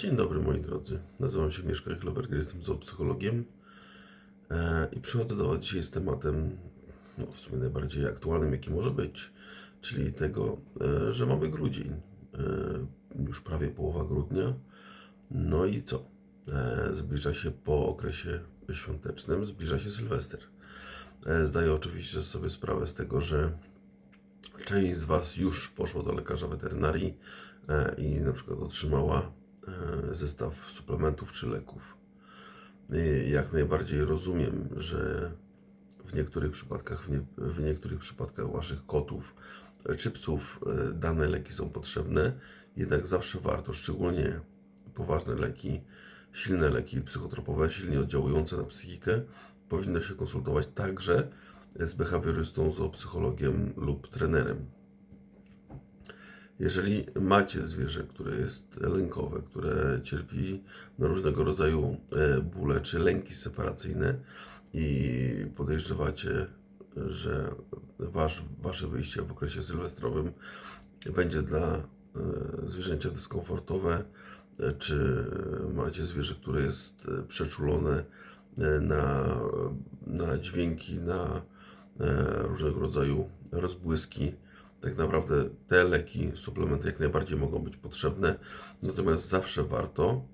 Dzień dobry moi drodzy, nazywam się MieszkoEchleberger, jestem zoopsychologiem e, i przychodzę do Was dzisiaj z tematem no, w sumie najbardziej aktualnym jaki może być, czyli tego, e, że mamy grudzień, e, już prawie połowa grudnia, no i co? Zbliża się po okresie świątecznym, zbliża się Sylwester. Zdaję oczywiście sobie sprawę z tego, że Część z Was już poszła do lekarza weterynarii i na przykład otrzymała zestaw suplementów czy leków. I Jak najbardziej rozumiem, że w niektórych przypadkach, w, nie, w niektórych przypadkach Waszych kotów e, czy psów e, dane leki są potrzebne, jednak zawsze warto, szczególnie poważne leki, silne leki psychotropowe, silnie oddziałujące na psychikę, powinno się konsultować także z behawiorystą, zoopsychologiem lub trenerem. Jeżeli macie zwierzę, które jest lękowe, które cierpi na różnego rodzaju e, bóle czy lęki separacyjne i podejrzewacie, że wasz, wasze wyjście w okresie sylwestrowym będzie dla e, zwierzęcia dyskomfortowe, e, czy macie zwierzę, które jest przeczulone na, na dźwięki, na różnego rodzaju rozbłyski. Tak naprawdę te leki, suplementy jak najbardziej mogą być potrzebne, natomiast zawsze warto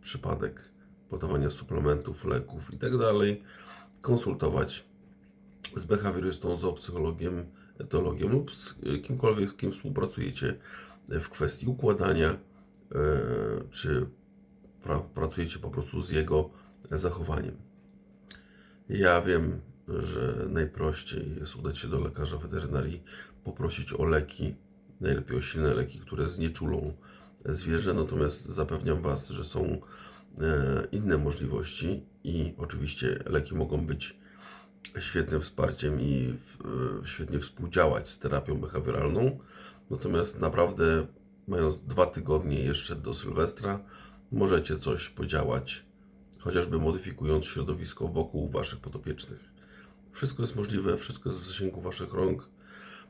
przypadek podawania suplementów, leków i tak konsultować z behawiorystą, zoopsychologiem, etologiem lub z kimkolwiek, z kim współpracujecie w kwestii układania, e, czy pra, pracujecie po prostu z jego zachowaniem. Ja wiem, że najprościej jest udać się do lekarza weterynarii, poprosić o leki, najlepiej o silne leki, które znieczulą zwierzę, natomiast zapewniam Was, że są e, inne możliwości i oczywiście leki mogą być świetnym wsparciem i e, świetnie współdziałać z terapią behawioralną, natomiast naprawdę mając dwa tygodnie jeszcze do Sylwestra, możecie coś podziałać, chociażby modyfikując środowisko wokół Waszych podopiecznych. Wszystko jest możliwe, wszystko jest w zasięgu Waszych rąk.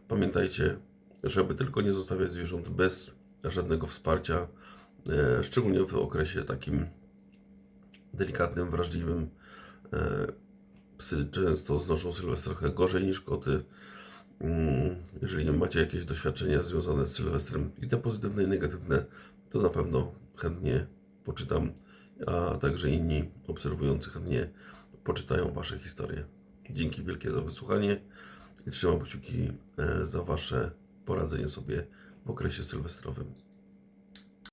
Pamiętajcie, żeby tylko nie zostawiać zwierząt bez żadnego wsparcia, e, szczególnie w okresie takim delikatnym, wrażliwym. E, Psy często znoszą Sylwestra trochę gorzej niż koty. Mm, Jeżeli macie jakieś doświadczenia związane z Sylwestrem, i te pozytywne, i negatywne, to na pewno chętnie poczytam, a także inni obserwujący chętnie poczytają Wasze historie. Dzięki wielkie za wysłuchanie i trzymam kciuki e, za Wasze poradzenie sobie w okresie sylwestrowym.